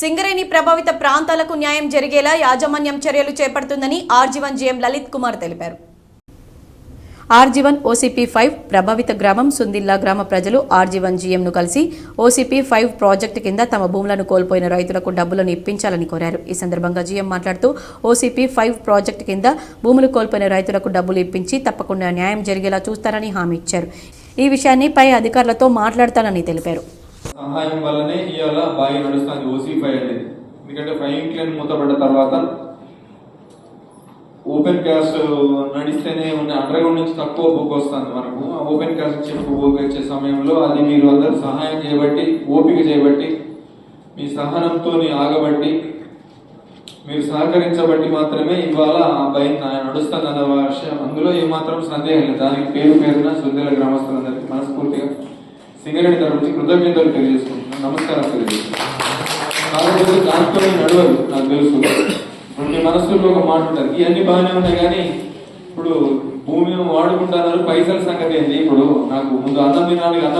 సింగరేణి ప్రభావిత ప్రాంతాలకు న్యాయం జరిగేలా యాజమాన్యం చర్యలు చేపడుతుందని R G one GM Lalit Kumar తెలిపారు. ఆర్జీవన్ ఓసీపీ ఫైవ్ ప్రభావిత గ్రామం సుందిల్లా గ్రామ ప్రజలు ఆర్జీవన్ జీఎంను కలిసి ఓసీపీ ఫైవ్ ప్రాజెక్టు కింద తమ భూములను కోల్పోయిన రైతులకు డబ్బులను ఇప్పించాలని కోరారు. ఈ సందర్భంగా జీఎం మాట్లాడుతూ ఓసీపీ ఫైవ్ ప్రాజెక్టు కింద భూములు కోల్పోయిన రైతులకు డబ్బులు ఇప్పించి తప్పకుండా న్యాయం జరిగేలా చూస్తారని హామీ ఇచ్చారు. ఈ విషయాన్ని పై అధికారులతో మాట్లాడతానని తెలిపారు. సహాయం వల్లనే ఇవాళ బాగా నడుస్తుంది ఓసీ ఫైవ్ అనేది ఎందుకంటే ఫైన్ క్లీన్ మూతపడ్డ తర్వాత ఓపెన్ క్యాస్ట్ నడిస్తేనే ఉన్న అండర్ గ్రౌండ్ నుంచి తక్కువ బుక్ వస్తుంది మనకు. ఆ ఓపెన్ క్యాస్ట్ నుంచి ఎక్కువ బుక్ వచ్చే సమయంలో అది మీరు అందరు సహాయం చేయబట్టి ఓపిక చేయబట్టి మీ సహనంతో ఆగబట్టి మీరు సహకరించబట్టి మాత్రమే ఇవాళ ఆ భయం నడుస్తుంది అన్న విషయం. అందులో ఏమాత్రం సందేహం లేదు. దానికి పేరు పేరున సుందర గ్రామస్తులందరికీ మనస్ఫూర్తి సింగరేణి తరపు నుంచి కృతజ్ఞతలు తెలియజేసుకుంటున్నాను నమస్కారం తెలియజేస్తున్నాను కాకపోతే దాంతో నడవదు నాకు తెలుసు. ఇప్పుడు మీ మనసులో ఒక మాట ఉంటుంది ఇవన్నీ బాగానే ఉన్నాయి కానీ ఇప్పుడు భూమిని వాడుకుంటున్నారు పైసల సంగతి ఏంటి ఇప్పుడు నాకు ముందు అన్నం తినాలి అన్నం